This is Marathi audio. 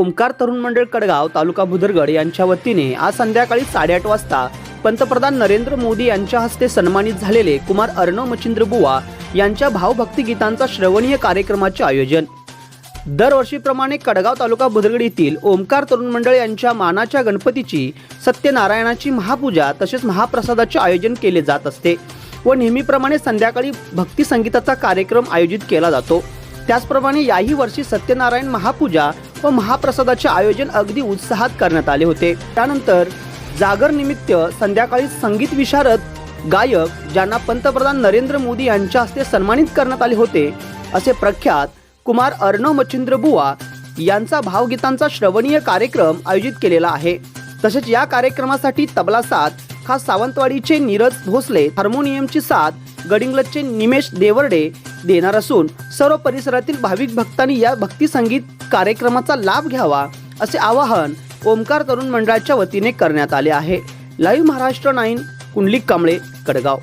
ओमकार तरुण मंडळ कडगाव तालुका भुदरगड यांच्या वतीने आज संध्याकाळी साडेआठ वाजता पंतप्रधान नरेंद्र मोदी यांच्या हस्ते सन्मानित झालेले कुमार अर्णव मच्छिंद्र बुवा यांच्या भावभक्ती गीतांचा श्रवणीय कार्यक्रमाचे आयोजन. दरवर्षीप्रमाणे कडगाव तालुका भुदरगड येथील ओमकार तरुण मंडळ यांच्या मानाच्या गणपतीची सत्यनारायणाची महापूजा तसेच महाप्रसादाचे आयोजन केले जात असते व नेहमीप्रमाणे संध्याकाळी भक्ती संगीताचा कार्यक्रम आयोजित केला जातो. त्याचप्रमाणे याही वर्षी सत्यनारायण महापूजा व महाप्रसादाचे आयोजन अगदी उत्साहात करण्यात आले होते. त्यानंतर जागर निमित्त संध्याकाळी संगीत विशारद गायक ज्यांना पंतप्रधान नरेंद्र मोदी यांच्या हस्ते सन्मानित करण्यात आले होते असे प्रख्यात कुमार अर्णव मच्छिंद्र बुवा यांचा भावगीतांचा श्रवणीय कार्यक्रम आयोजित केलेला आहे. तसेच या कार्यक्रमासाठी तबला साथ खास सावंतवाडीचे नीरज भोसले हार्मोनियमची साथ गडिंगलचे निमेश देवर्डे देणार असून सर्व परिसरातील भाविक भक्तांनी या भक्ती संगीत कार्यक्रमाचा लाभ घ्यावा असे आवाहन ओमकार तरुण मंडळाच्या वतीने करण्यात आले आहे. Live Maharashtra nine Kundlik Kamble Kadgaon.